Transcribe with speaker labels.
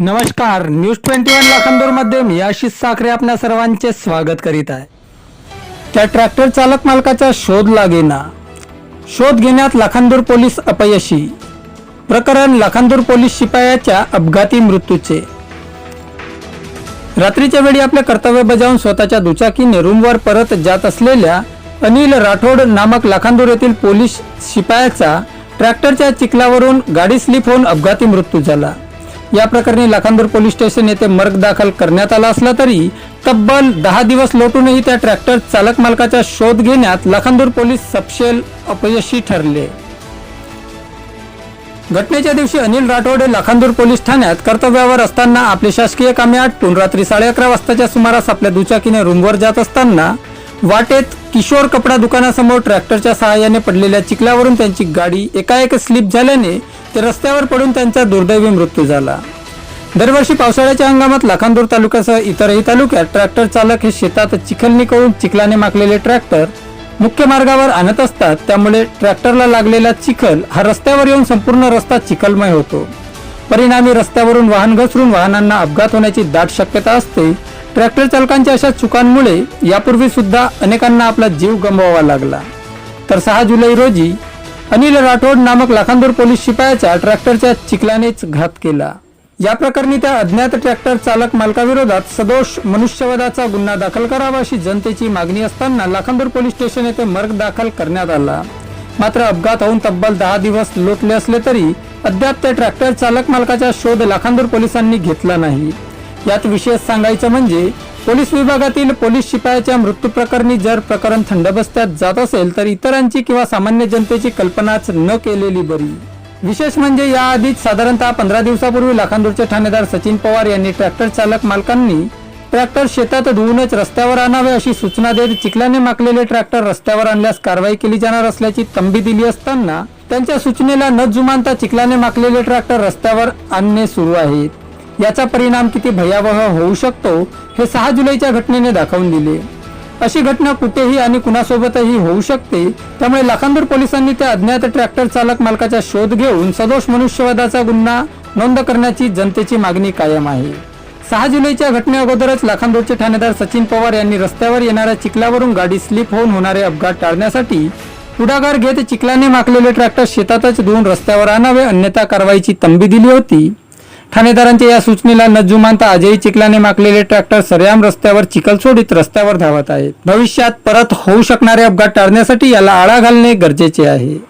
Speaker 1: नमस्कार news twenty one लाखांदूरमध्ये मी आशिष साखरे आपल्या सर्वांचे स्वागत करीत आहे. त्या ट्रॅक्टर चालक मालकाचा शोध लागेना. शोध घेण्यात लाखांदूर पोलीस अपयशी. प्रकरण लाखांदूर पोलीस शिपायाच्या अपघाती मृत्यूचे. रात्रीच्या वेळी आपले कर्तव्य बजावून स्वतःच्या दुचाकीने रूमवर परत जात असलेल्या अनिल राठोड नामक लाखांदूर येथील पोलीस शिपायाचा ट्रॅक्टरच्या चिखलावरून गाडी स्लिप होऊन अपघाती मृत्यू झाला. या प्रकरणी लाखांदूर पोलीस स्टेशन येथे मर्ग दाखल करण्यात आला असला तरी तब्बल दहा दिवस लोटूनही त्या ट्रॅक्टर चालक मालकाचा शोध घेण्यात लाखांदूर पोलीस सपशेल अपयशी ठरले. घटनेच्या दिवशी अनिल राठोड हे लाखांदूर पोलीस ठाण्यात कर्तव्यावर असताना आपली शासकीय कामे आटपून रात्री साडे अकरा वाजताच्या सुमारास आपल्या दुचाकीने रूमवर जात असताना वाटेत किशोर कपडा दुकानासमोर ट्रॅक्टरच्या सहाय्याने पडलेल्या चिखलावरून त्यांची गाडी एकाएक स्लिप झाल्याने ते रस्त्यावर पडून त्यांचा दुर्दैवी मृत्यू झाला. दरवर्षी पावसाळ्याच्या हंगामात लाखांदूर तालुक्यासह इतरही तालुक्यात ट्रॅक्टर चालक हे शेतात चिखल करून चिखलाने माखलेले ट्रॅक्टर मुख्य मार्गावर आणत असतात त्यामुळे ट्रॅक्टरला लागलेला चिखल हा रस्त्यावर येऊन संपूर्ण रस्ता चिखलमय होतो. परिणामी रस्त्यावरून वाहन घसरून वाहनांना अपघात होण्याची दाट शक्यता असते ट्रॅक्टर चालकांच्या अशा चुकांमुळे यापूर्वी सुद्धा अनेकांना आपला जीव गमवावा लागला. तर सहा जुलै रोजी अनिल राठोड नामक लाखांदूर पोलीस शिपायाचा ट्रॅक्टरच्या चिखलानेच घात केला. या प्रकरणी त्या अज्ञात ट्रॅक्टर चालक मालकाविरोधात सदोष मनुष्यवधाचा गुन्हा दाखल करावा अशी जनतेची मागणी असताना लाखांदूर पोलीस स्टेशन येथे मर्ग दाखल करण्यात आला. मात्र अपघात होऊन तब्बल दहा दिवस लोटले असले तरी अद्याप त्या ट्रॅक्टर चालक मालकाचा शोध लाखांदूर पोलिसांनी घेतला नाही. यात विशेष सांगायचं म्हणजे पोलीस विभागातील पोलीस शिपायाच्या मृत्यू प्रकरणी जर प्रकरण थंड बस्त्यात जात असेल तर इतरांची किंवा सामान्य जनतेची कल्पनाच न केलेली बरी. विशेष म्हणजे याआधीच साधारणतः पंधरा दिवसापूर्वी लाखांदूरचे ठाणेदार सचिन पवार यांनी ट्रॅक्टर चालक मालकांनी ट्रॅक्टर शेतात धुवूनच रस्त्यावर आणावे अशी सूचना देत चिखल्याने माकलेले ट्रॅक्टर रस्त्यावर आणल्यास कारवाई केली जाणार असल्याची तंबी दिली असताना त्यांच्या सूचनेला न जुमानता चिखलाने माकलेले ट्रॅक्टर रस्त्यावर आणणे सुरू आहेत याचा परिणाम किती भयावह होऊ शकतो हे सहा जुलैच्या घटनेने दाखवून दिले. अशी घटना कुठेही आणि कुणासोबतही होऊ शकते त्यामुळे लाखांदूर पोलिसांनी त्या अज्ञात ट्रॅक्टर चालक मालकाचा शोध घेऊन सदोष मनुष्यवादाचा गुन्हा नोंद करण्याची जनतेची मागणी कायम आहे. सहा जुलैच्या घटने अगोदरच लाखांदूरचे ठाणेदार सचिन पवार यांनी रस्त्यावर येणाऱ्या चिखलावरून गाडी स्लिप होऊन होणारे अपघात टाळण्यासाठी पुढाकार घेत चिखलाने माकलेले ट्रॅक्टर शेतातच धुवून रस्त्यावर आणावे अन्यथा कारवाईची तंबी दिली होती. ठाणेदारांच्या या सूचनेला न जुमानता आजही चिखलाने माकलेले ट्रॅक्टर सर्याम रस्त्यावर चिखल सोडित रस्त्यावर धावत आहेत. भविष्यात परत होऊ शकणारे अपघात टाळण्यासाठी याला आळा घालणे गरजेचे आहे.